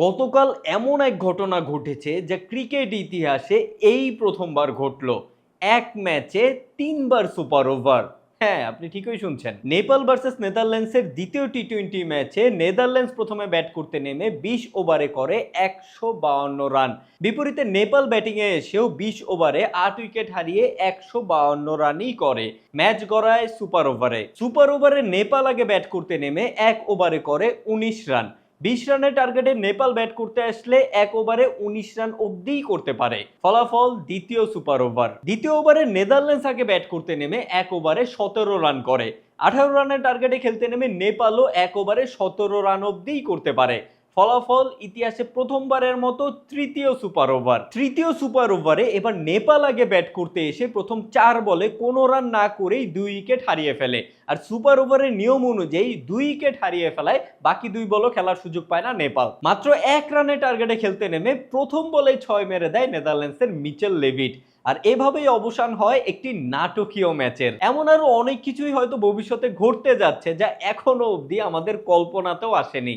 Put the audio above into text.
গতকাল এমন এক ঘটনা ঘটেছে যা ক্রিকেট ইতিহাসে এই প্রথমবার ঘটলো। এক ম্যাচে তিনবার সুপার ওভার। হ্যাঁ আপনি ঠিকই শুনছেন। নেপাল ভার্সেস নেদারল্যান্ডসের দ্বিতীয় টি টোয়েন্টি ম্যাচে নেদারল্যান্ডস প্রথমে ব্যাট করতে নেমে বিশ ওভারে করে একশো বাউন্ন রান। বিপরীতে নেপাল ব্যাটিংয়ে এসেও বিশ ওভারে আট উইকেট হারিয়ে একশো বাউন্ন রানই করে। ম্যাচ গড়ায় সুপার ওভারে। সুপার ওভারে নেপাল আগে ব্যাট করতে নেমে এক ওভারে করে উনিশ রান। বিশ রানের টার্গেটে নেপাল ব্যাট করতে আসলে এক ওভারে উনিশ রান অব্দিই করতে পারে। ফলাফল দ্বিতীয় সুপার ওভার দ্বিতীয় ওভারে নেদারল্যান্ডস আগে ব্যাট করতে নেমে এক ওভারে সতেরো রান করে। আঠারো রানের টার্গেটে খেলতে নেমে নেপালও এক ওভারে সতেরো রান অব্দিই করতে পারে। ফলাফল ইতিহাসে প্রথমবারের মতো তৃতীয় সুপার ওভার। তৃতীয় সুপার ওভারে এবার নেপাল আগে ব্যাট করতে এসে প্রথম চার বলে কোনো রান না করেই দুই উইকেট হারিয়ে ফেলে। আর সুপার ওভারের নিয়ম অনুযায়ী দুই উইকেট হারিয়ে ফেলায় বাকি দুই বলও খেলার সুযোগ পায় না নেপাল। মাত্র এক রানের টার্গেটে খেলতে নেমে প্রথম বলে ছয় মেরে দেয় নেদারল্যান্ডসের মিচেল লেভিট। আর এভাবেই অবসান হয় একটি নাটকীয় ম্যাচের। এমন আরও অনেক কিছুই হয়তো ভবিষ্যতে ঘটতে যাচ্ছে যা এখনও অবধি আমাদের কল্পনাতেও আসেনি।